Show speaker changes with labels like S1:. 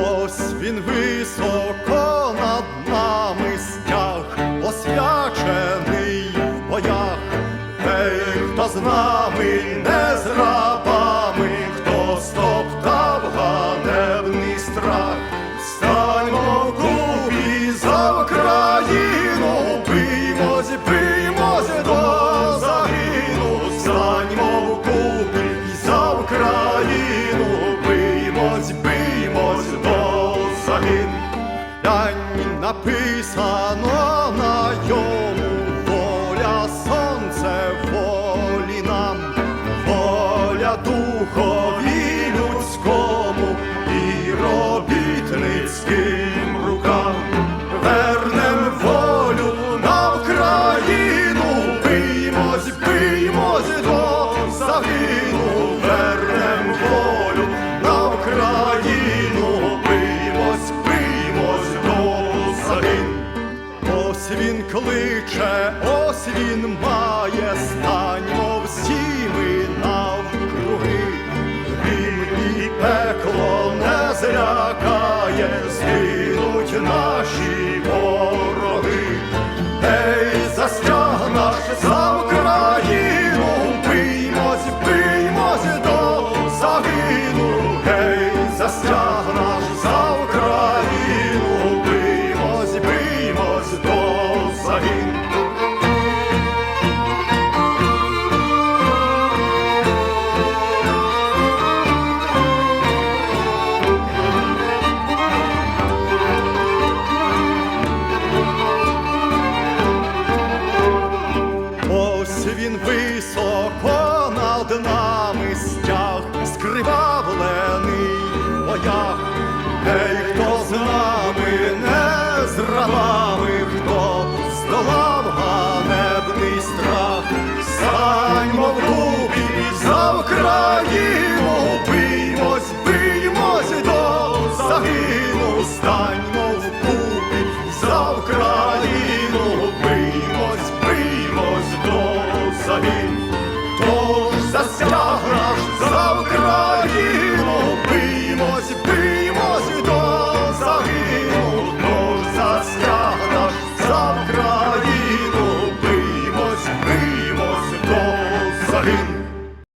S1: Ось він високо над нами стяг, освячений в боях. Гей, хто з нами не з написано на йому воля сонце волі нам, воля духові людському і робітницьким рукам. Вернем волю на Україну, биймось, биймось до загину, Ось він кличе, ось він має, станьмо всі ми навкруги. Він пекло не злякає, згинуть над нами стяг, скривавлений в боях. Ей, хто з нами не з хто здолав ганебний страх, станьмо в купі за Україну, биймось, биймось до загину, станьмо за Україну!